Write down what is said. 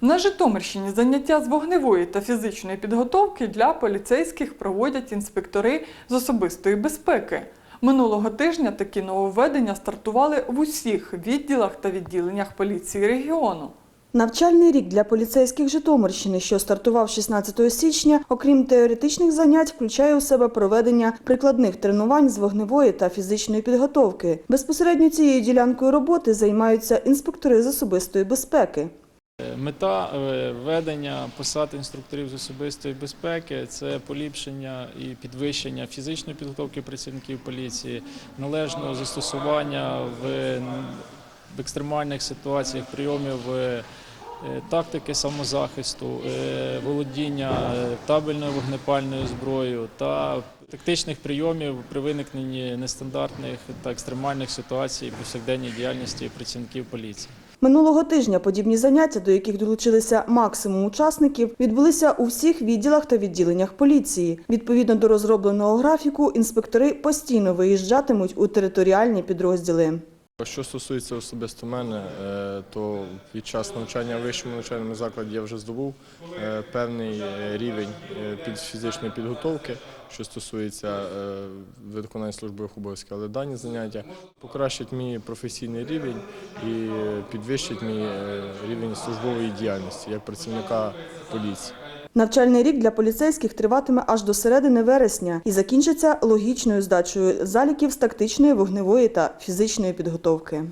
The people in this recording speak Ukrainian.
На Житомирщині заняття з вогневої та фізичної підготовки для поліцейських проводять інспектори з особистої безпеки. Минулого тижня такі нововведення стартували в усіх відділах та відділеннях поліції регіону. Навчальний рік для поліцейських Житомирщини, що стартував 16 січня, окрім теоретичних занять, включає у себе проведення прикладних тренувань з вогневої та фізичної підготовки. Безпосередньо цією ділянкою роботи займаються інспектори з особистої безпеки. Е, Мета е, ведення посад інструкторів з особистої безпеки це поліпшення і підвищення фізичної підготовки працівників поліції, належного застосування в екстремальних ситуаціях прийомів е, тактики самозахисту, е, володіння е, табельною вогнепальною зброєю та тактичних прийомів при виникненні нестандартних та екстремальних ситуацій повсякденній діяльності працівників поліції. Минулого тижня подібні заняття, до яких долучилися максимум учасників, відбулися у всіх відділах та відділеннях поліції. Відповідно до розробленого графіку, інспектори постійно виїжджатимуть у територіальні підрозділи. Що стосується особисто мене, е, то під час навчання в вищому навчальному закладі я вже здобув е, певний е, рівень фізичної підготовки, що стосується виконання службових обов'язків, але дані заняття покращать мій професійний рівень і підвищать мій рівень службової діяльності як працівника поліції. Навчальний рік для поліцейських триватиме аж до середини вересня і закінчиться логічною здачею заліків з тактичної, вогневої та фізичної підготовки.